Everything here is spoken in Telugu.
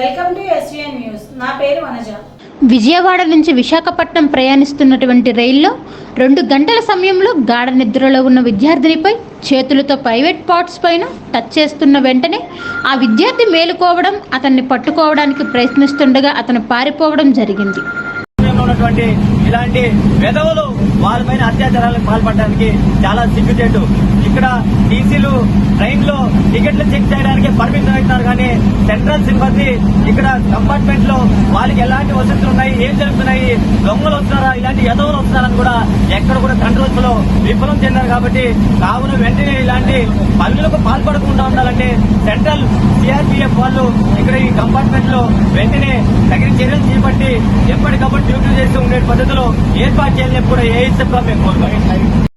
Welcome to SVN news. నా పేరు వనజ. విజయవాడ నుంచి విశాఖపట్నం ప్రయాణిస్తున్నటువంటి రైల్లో రెండు గంటల సమయంలో గాఢ నిద్రలో ఉన్న విద్యార్థినిపై చేతులతో ప్రైవేట్ పార్ట్స్ పైన టచ్ చేస్తున్న వెంటనే ఆ విద్యార్థి మేలుకోవడం అతన్ని పట్టుకోవడానికి ప్రయత్నిస్తుండగా అతను పారిపోవడం జరిగింది. ఇలాంటి వెధవలు వాళ్ళపైన అత్యాచారాలకు పాల్పడడానికి చాలా సిగ్గుచేటు. ఇక్కడ టీసీలు ట్రైన్లో టికెట్లు చెక్ చేయడానికి పర్మిషన్ అవుతున్నారు కానీ సెంట్రల్ సిబ్బంది ఇక్కడ కంపార్ట్మెంట్లో వాళ్ళకి ఎలాంటి వసతులు ఉన్నాయి? ఏం జరుగుతున్నాయి? దొంగలు వస్తున్నారా? ఇలాంటి యదవులు వస్తున్నారని కూడా ఎక్కడ కూడా కంట్రోల్స్లో విఫలం చెందారు కాబట్టి కావున వెంటనే ఇలాంటి పనులకు పాల్పడకుండా ఉండాలంటే సెంట్రల్ సిఆర్పిఎఫ్ వాళ్ళు ఇక్కడ ఈ కంపార్ట్మెంట్లో వెంటనే తగిన చర్యలు చేపట్టి ఎప్పటికప్పుడు డ్యూటీలు చేస్తూ ఉండే పద్ధతిలో ఏర్పాటు చేయాలని కూడా ఏఎస్ఎఫ్గా మేము కోరుతాం